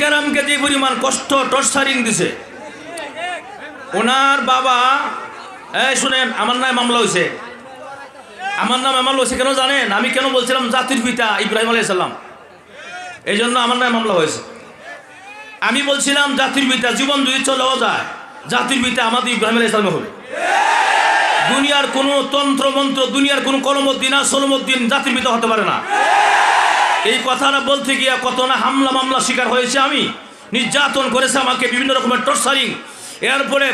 কারামকে যে পরিমাণ কষ্ট টর্চারিং দিছে, ওনার বাবা, এই শুনেন, আমার নামে মামলা হয়েছে। আমার নাম মামলা হয়েছে, কেন জানেন? আমি কেন বলছিলাম জাতির পিতা ইব্রাহিম আলাইসাল্লাম এই জন্য আমার নামে মামলা হয়েছে। আমি বলছিলাম জাতির পিতা, জীবন যদি চলেও যায়, জাতির পিতা আমাদের ইব্রাহিম আলাইসালামে হবে। দুনিয়ার কোনো তন্ত্র মন্ত্র দুনিয়ার কোনো কলমদ্দিন আর সলমদ্দিন জাতির পিতা হতে পারে না। এই কথাটা বলতে গিয়ে কত না হামলা মামলা শিকার হয়েছে আমি। নির্যাতন করেছে আমাকে বিভিন্ন রকমের টর্চারিং এরপরে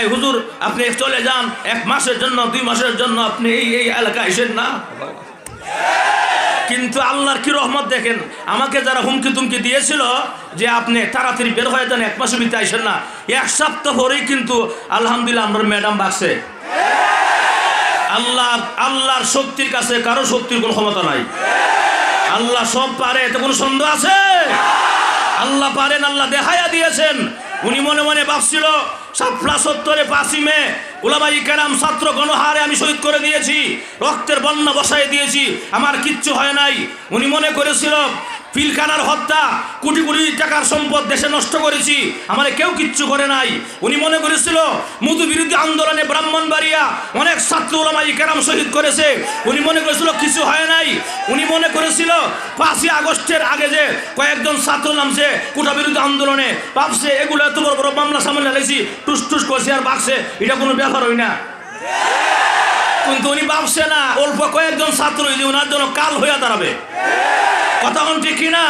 এই হুজুর, আপনি চলে যান, এক মাসের জন্য, দুই মাসের জন্য আপনি এই এই এলাকায় এসেন না? কিন্তু আল্লাহর কি রহমত দেখেন, আমাকে যারা হুমকি তুমকি দিয়েছিল যে আপনি তাড়াতাড়ি বের হয়ে যান, এক মাসের ভিতরে আইসেন না। এক সপ্তাহ পরেই কিন্তু আলহামদুলিল্লাহ আমার ম্যাডাম বাঁচছে আল্লাহ আল্লাহর শক্তির কাছে কারও শক্তির কোনো ক্ষমতা নাই। আল্লাহ সব পারে, এতে কোনো সন্দেহ আছে? আল্লাহ পারেন, আল্লাহ দেখাইয়া দিয়েছেন। উনি মনে মনে ভাবছিল সাতলা সত্তরে পাঁচই মে উলামাই কেরাম ছাত্র গণহারে আমি শহীদ করে দিয়েছি, রক্তের বন্যা বসাই দিয়েছি, আমার কিচ্ছু হয় নাই। উনি মনে করেছিল পিলখানার হত্যা, কোটি কোটি টাকার সম্পদ দেশে নষ্ট করেছি, আমার কেউ কিচ্ছু করে নাই। উনি মনে করেছিল, মধু বিরোধী আন্দোলনে ব্রাহ্মণবাড়িয়া অনেক ছাত্র ওলামাই কেরাম শহীদ করেছে। উনি মনে করেছিল, কিছু হয় নাই। উনি মনে করেছিল, পাঁচই আগস্টের আগে যে কয়েকজন ছাত্র নামছে কোটা বিরোধী আন্দোলনে, ভাবছে, এগুলো এত বড় বড় মামলা সামনে লাগেছি টুস টুস করছে আর বাকছে, এটা কোনো ব্যাপার হয় না। কিন্তু উনি ভাবছে না, অল্প কয়েকজন ছাত্র যে ওনার জন্য কাল হইয়া দাঁড়াবে। কথা কোন ঠিক কিনা?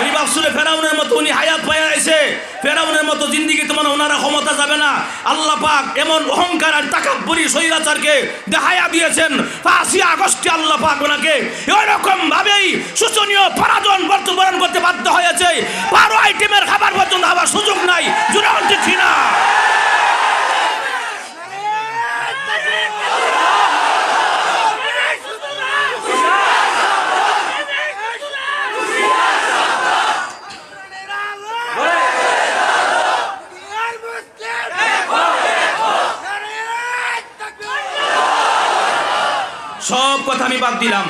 উনি ভাবছিল ফেরাউনের মতো উনি হায়াত পাইয়া আইছে ফেরাউনের মতো জিন্দিগি তোমার ওনারা ক্ষমতা যাবে না। আল্লাহ পাক এমন অহংকার আর তাকাব্বরি স্বৈরাচারকে দেখাইয়া দিয়েছেন। পাঁচই আগস্টে আল্লাহ পাক ওনাকে এরকম ভাবেই শোচনীয় পরাজন বর্তমান করতে বাধ্য হয়েছে। বারো আইটেমের খাবার পর্যন্ত আবার সুযোগ নাই। জুড়ে ঠিক কিনা? বাদ দিলাম।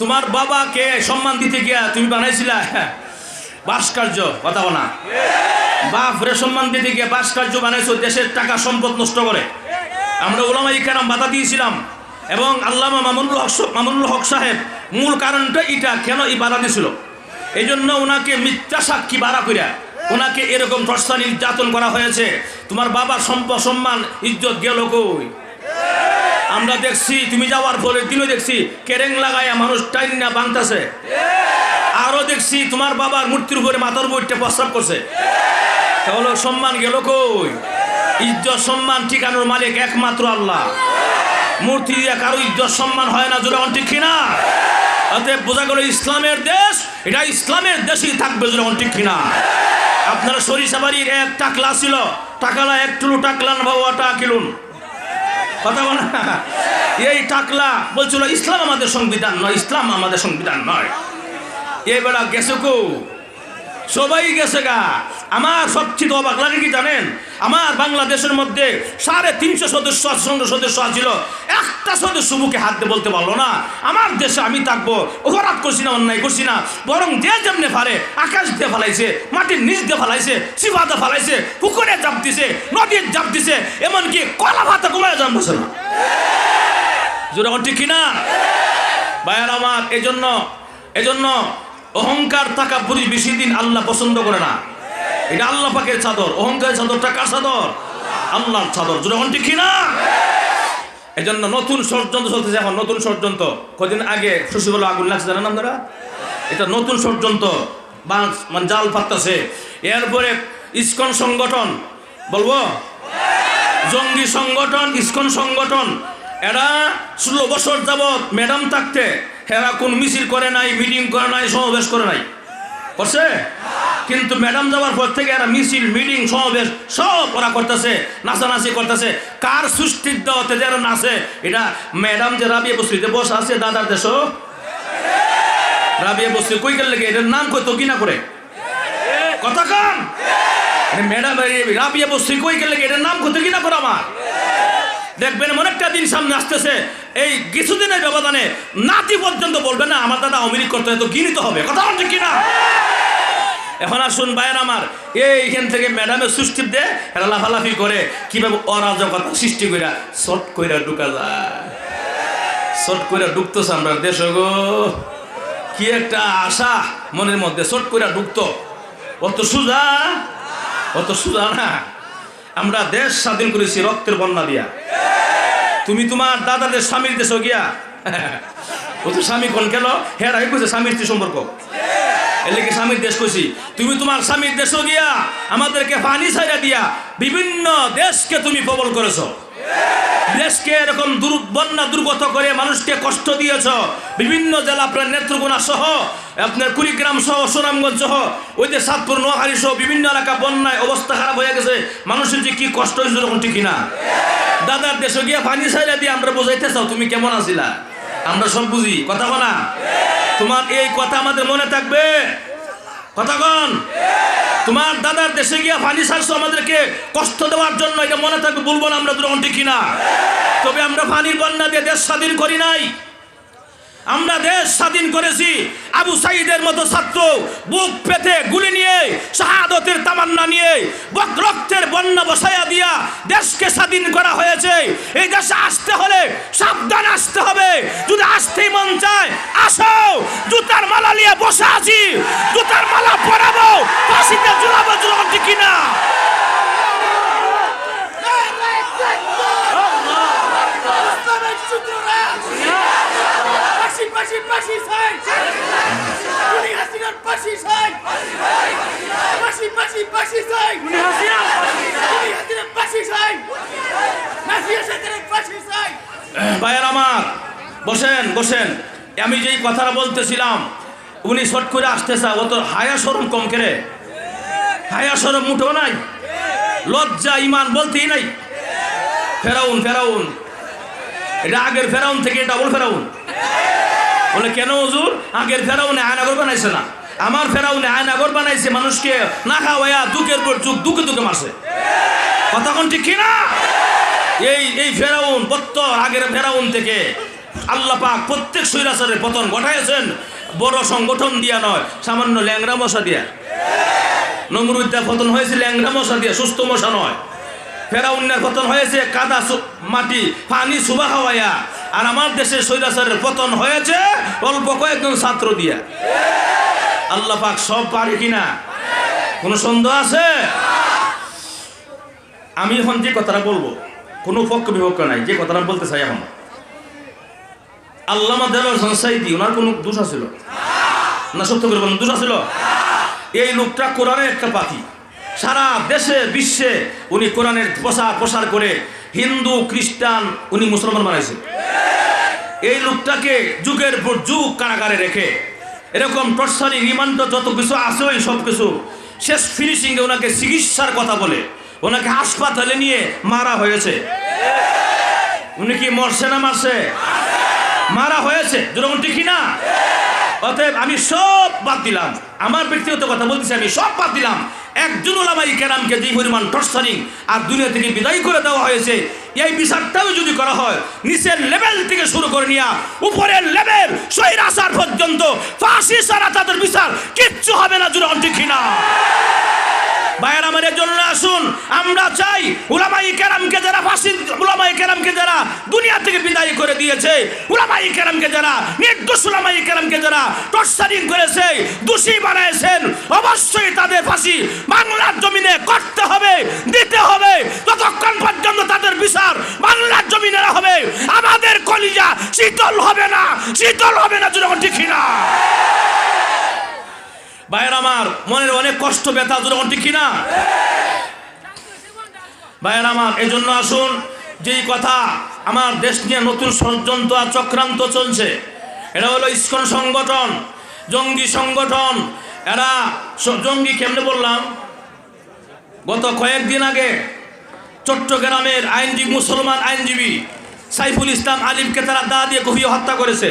তোমার বাবাকে সম্মান দিতে গিয়া তুমি বানাইছিলা ভাস্কর্য কথা বলা বাপ রে সম্মান দিতে গিয়ে ভাস্কর্য বানাইছো, দেশের টাকা সম্পদ নষ্ট করে। আমরা ওলামাই কেরাম বাধা দিয়েছিলাম এবং আল্লামা মামুনুল হক মামুনুল হক সাহেব মূল কারণটা এটা, কেন এই বাধা দিয়েছিল? এই জন্য ওনাকে মিথ্যা সাক্ষী বাড়া করিয়া ওনাকে এরকম টর্চা নির্যাতন করা হয়েছে। তোমার বাবার সম্পদ সম্মান, ইজ্জত গেল কই? আমরা দেখছি, তুমি যাওয়ার পরে দিনও দেখছি, কেরেং লাগাইয়া মানুষ টাইন না বাংতাছে আরও দেখছি, তোমার বাবার মূর্তির উপরে মাথার বইটা প্রস্তাব করছে। তাহলে সম্মান গেল কই? ইজ্জত সম্মান ঠিকানোর মালিক একমাত্র আল্লাহ। মূর্তি দিয়ে কারও ইজ্জত সম্মান হয় না, জোরে ঠিক কিনা? অতএব বোঝা গেল ইসলামের দেশ, এটা ইসলামের দেশই থাকবে, জোরে ঠিক কিনা? আপনারা সরিষাবাড়ির এক টাকলা ছিল, টাকালা এক টুলু টাকলান বাবা টা কিলুন। কথা বল এই টাকলা, বলছিল, ইসলাম আমাদের সংবিধান নয়, ইসলাম আমাদের সংবিধান নয়। এবার বেড়া গেছে কো? সবাই গেছে গা। আমার সবচেয়ে অবাক লাগে কি জানেন? আমার বাংলাদেশের মধ্যে সাড়ে তিনশো সদস্য সংসদ সদস্য ছিল একটা সদস্য মুখে হাত দিয়ে বলতে পারল না। আমার দেশে আমি থাকব, অপরাধ করছি না, অন্যায় করছি না। বরং যে যেমনি পারে, আকাশ দিয়ে ফেলাইছে, মাটির নিচ দিয়ে ফেলাইছে সিফাতে ফেলাইছে, পুকুরে জাপ দিছে, নদীর জাপ দিছে, এমনকি কলা ভাতে কমায় জাম বসে না। জোরে ঠিক কিনা? ভাইয়ার আমার, এজন্য এজন্য অহংকার থাকা পুরি বেশি দিন আল্লাহ পছন্দ করে না। এটা আল্লাহ পাকের চাদর। অহংকারের চাদরটা কার চাদর? আল্লাহর চাদর। যখন ঠিক না এই জন্য নতুন ষড়যন্ত্র চলতেছে এখন, নতুন ষড়যন্ত্র। কদিন আগে শশীবলা আগুন লাগছে, জানেন আপনারা? এটা নতুন ষড়যন্ত্র। বাঁশ মানে জাল পাততেছে এরপরে ইস্কন সংগঠন, বলব? জঙ্গি সংগঠন, ইস্কন সংগঠন। এরা ষোলো বছর যাবৎ ম্যাডাম থাকতে এরা কোন মিছিল করে নাই, মিটিং করে নাই, সমাবেশ করে নাই। করছে? কিন্তু ম্যাডাম যাওয়ার পর থেকে এরা মিছিল, মিটিং, সমাবেশ সব ওরা করতেছে, নাচানাচি করতেছে। কার সৃষ্টির দেওয়াতে যারা নাচে, এটা ম্যাডাম যে রাবিয়া বস্তিতে বস আছে, দাদার দেশ। রাবিয়া বস্তি কই গেলে এটার নাম কই, তো কিনা করে? কথা কান। ম্যাডাম রাবিয়া বস্তি কই গেলে এটার নাম কত কিনা করে আমার? দেখবেন এমন একটা দিন সামনে আসতেছে। এই কিছুদিনের ব্যবধানে নাতি পর্যন্ত বলবে, না, আমার দাদা অমিরিক করতে তো গিনিত হবে। কথা বলছে কিনা? এখন আসুন বায়ের আমার এইখান থেকে ম্যাডামের সুষ্টি দে, এরা লাফালাফি করে, কীভাবে অরাজকতা সৃষ্টি কইরা শর্ট কইরা ঢুকা যায়। শর্ট কইরা ঢুকতেছে আমরা দেশ গো কি একটা আশা মনের মধ্যে শর্ট কইরা ঢুকতো। অত সুজা? অত সুজা না। আমরা দেশ স্বাধীন করেছি রক্তের বন্যা দিয়া। তুমি তোমার দাদাদের স্বামীর দেশ গিয়া। ও তো স্বামী কোন কেন? হ্যাঁ রাই কইছে স্বামীর স্ত্রী সম্পর্ক। কি স্বামীর দেশ কইছি? তুমি তোমার স্বামীর দেশ গিয়া আমাদেরকে পানি ছাইরা দিয়া বিভিন্ন দেশকে তুমি প্রবল করেছ। দেশকে এরকম বন্যা দুর্গত করে মানুষকে কষ্ট দিয়েছ। বিভিন্ন জেলা আপনার নেত্রকোনা সহ, আপনার কুড়িগ্রাম সহ, সুনামগঞ্জ সহ, ওই যে সাতপুর, নোয়াখালী সহ বিভিন্ন এলাকা বন্যায় অবস্থা খারাপ হয়ে গেছে। মানুষের যে কি কষ্ট হয়েছে তখন ঠিক না। দাদার দেশে গিয়ে পানি ছাইরা দিয়ে আমরা বোঝাইতে চাও, তুমি কেমন আছিলা? আমরা সব বুঝি। কথা বলা? তোমার এই কথা আমাদের মনে থাকবে? কথা কন। তোমার দাদার দেশে গিয়া পানি ছাড়ছো আমাদেরকে কষ্ট দেওয়ার জন্য, এটা মনে থাকবে বলব না, আমরা দুরকম ঠিক না তবে আমরা পানির বন্যা দিয়ে দেশ স্বাধীন করি নাই। আমরা দেশ স্বাধীন করেছি, আবু সাইদের মতো ছাত্র, বুক পেতে গুলি নিয়ে, শাহাদতের তামান্না নিয়ে বক- রক্তের বন্যা বসাইয়া দিয়া দেশকে স্বাধীন করা হয়েছে। এই দেশে আসতে হলে সাবধান আসতে হবে। যদি আসতেই মন চায়, আসো। জুতার মালা নিয়ে বসে আছি। চাই ভাইয়ের আমার, বসেন বসেন। আমি যেই কথাটা বলতেছিলাম, উনি শট করে আসতেছে, ও তো হায়া সরম কম কেড়ে হায়া সরম মুঠো নাই। লজ্জা, ইমান বলতেই নাই। ফেরাউন ফেরাউন। এটা আগের ফেরাউন থেকে ডাবল ফেরাউন। বলে, কেন হুজুর? আগের ফেরাউনে আয়নাগর বানাইছে না। আমার ফেরাউনে আয়নাগর বানাইছে মানুষকে না খাওয়াইয়া দুঃখের পর চুখ দুঃখে দুঃখে মারছে। কথা কোন ঠিক কিনা? এই এই ফেরাউন, প্রত্যহ আগের ফেরাউন থেকে আল্লাহ পাক প্রত্যেক সৈরাচারের পতন ঘটাইছেন বড় সংগঠন দিয়া নয়, সামান্য ল্যাংরা মশা দিয়া। নমরুদ্দা পতন হয়েছে ল্যাংরা মশা দিয়া, সুস্থ মশা নয়। হয়েছে, কাদা মাটি, পানি সুবা খাওয়াইয়া। আর আমার দেশের সৈরাচারের পতন হয়েছে অল্প কয়েকজন ছাত্র দিয়া। আল্লাহ পাক সব পারে কিনা? কোনো সন্দেহ আছে? আমি এখন যে কথাটা বলব, কোনো পক্ষ বিপক্ষ নাই, যে কথাটা বলতে চাই এখন। আল্লামা দেওয়ার সংসাইদি ওনার কোনো দোষ আছিল? না সত্য করে বলুন, দোষ আছিল? এই লোকটা কোরআনের একটা পাখি। সারা দেশে, বিশ্বে উনি কোরআনের প্রসার প্রসার করে হিন্দু, খ্রিস্টান উনি মুসলমান বানাইছে এই লোকটাকে যুগের পর যুগ কারাগারে রেখে এরকম টর্সারি রিমান্ড, যত কিছু আছে ওই সব কিছু, শেষ ফিনিশিংয়ে ওনাকে চিকিৎসার কথা বলে, ওনাকে হাসপাতালে নিয়ে মারা হয়েছে। উনি কি মরছে না মারছে? মারা হয়েছে। যেরকম ঠিক না অতএব আমি সব বাদ দিলাম। আমার ব্যক্তিগত কথা বলতেছি, আমি সব বাদ দিলাম। একজন ওলামাই কেরামকে যে পরিমাণ টর্চারিং আর দুনিয়া থেকে বিদায় করে দেওয়া হয়েছে, এই বিচারটাও যদি করা হয়, নিচের লেভেল থেকে শুরু করে নিয়া, উপরের লেভেল সহির আসার পর্যন্ত ফাঁসি সারা তাদের বিচার কিচ্ছু হবে না, জুড়ে ঠিক না ভাইয়ের আমাদের জন্য আসুন। আমরা চাই উলামাই কেরামকে যারা ফাঁসি উলামাই কেরামকে যারা দুনিয়া থেকে বিদায় করে দিয়েছে উলামাই কেরামকে যারা নির্দোষ উলামাই কেরামকে যারা টর্চারিং করেছে, দোষী বানাইছেন, অবশ্যই তাদের ফাঁসি বাংলার জমিনে করতে হবে, দিতে হবে। ততক্ষণ পর্যন্ত তাদের বিচার বাংলার জমিনে হবে, আমাদের কলিজা শীতল হবে না, শীতল হবে না যখন ঠিক না ভাইয়ের আমার মনের অনেক কষ্ট, ব্যথা যখন ঠিক কিনা? ভাইয়ের আমার এই জন্য আসুন, যেই কথা আমার দেশ নিয়ে নতুন ষড়যন্ত্র আর চক্রান্ত চলছে, এটা হলো ইস্কন সংগঠন, জঙ্গি সংগঠন। এরা জঙ্গি কেমনে বললাম? গত কয়েকদিন আগে চট্টগ্রামের আইনজীবী, মুসলমান আইনজীবী সাইফুল ইসলাম আলিমকে তারা দা দিয়ে কুপিয়ে হত্যা করেছে।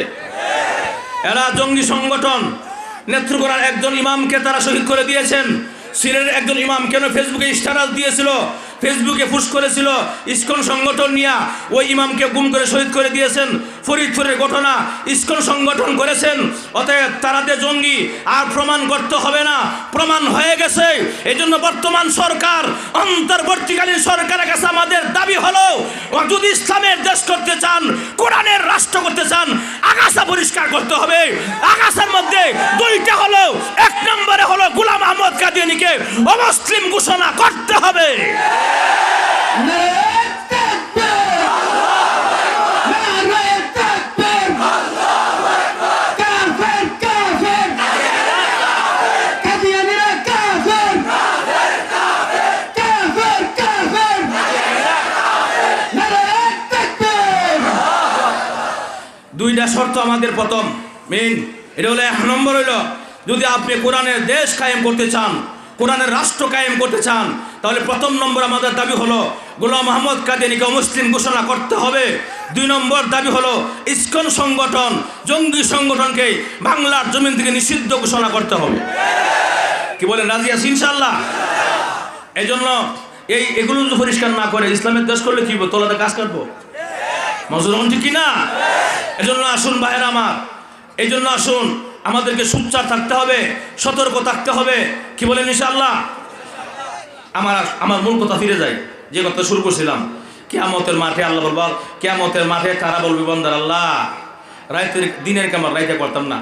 এরা জঙ্গি সংগঠন নেত্রকোনার একজন ইমামকে তারা শহীদ করে দিয়েছেন। সিলেটের একজন ইমাম কেন ফেসবুকে স্ট্যাটাস দিয়েছিল? ফেসবুকে ফুস করেছিল। ইস্কন সংগঠন নিয়ে ওই ইমামকে গুম করে শহীদ করে দিয়েছেন। ফরিদপুরের ঘটনা। স্কুল সংগঠন করেছেন। অতএব তারাতে জঙ্গি আর প্রমাণ করতে হবে না। প্রমাণ হয়ে গেছে। এই জন্য বর্তমান সরকার, অন্তর্বর্তীকালীন সরকারের কাছে আমাদের দাবি হলো যদি ইসলামের দেশ করতে চান, কোরআনের রাষ্ট্র করতে চান, আগাছা পরিষ্কার করতে হবে। আগাছার মধ্যে দুইটা হলো, এক নম্বরে হলো গুলাম আহমদ কাদিয়ানিকে অমুসলিম ঘোষণা করতে হবে। দুইটা শর্ত আমাদের প্রথম। মেইন এটা হলো এক নম্বর হইল, যদি আপনি কোরআনের দেশ কায়েম করতে চান, কোরআনের রাষ্ট্র কায়েম করতে চান, তাহলে প্রথম নম্বর আমাদের দাবি হলো, গোলাম মোহাম্মদ কাদিয়ানিকে মুসলিম ঘোষণা করতে হবে। দুই নম্বর দাবি হলো, ইস্কন সংগঠন, জঙ্গি সংগঠনকে বাংলার জমিন থেকে নিষিদ্ধ ঘোষণা করতে হবে। কি বলেন, রাজি ইনশাল্লাহ এই জন্য এই এগুলো যদি পরিষ্কার না করে, ইসলামের দেশ করলে কি তোলাতে কাজ কাটবো? মজুরন কি কিনা? এজন্য আসুন ভাইয়ের আমার। এই জন্য আসুন, আমাদেরকে সুচ্চার থাকতে হবে, সতর্ক থাকতে হবে। কি বলেন ইনশাল্লাহ আমার আমার মূল কথা ফিরে যায় যে কথা শুরু করছিলাম। কেয়ামতের মাঠে আল্লাহ বলব, কেয়ামতের মাঠে তারা বলবি, বন্দার আল্লাহ, রাইতের দিনের কামার রাইতে করতাম না।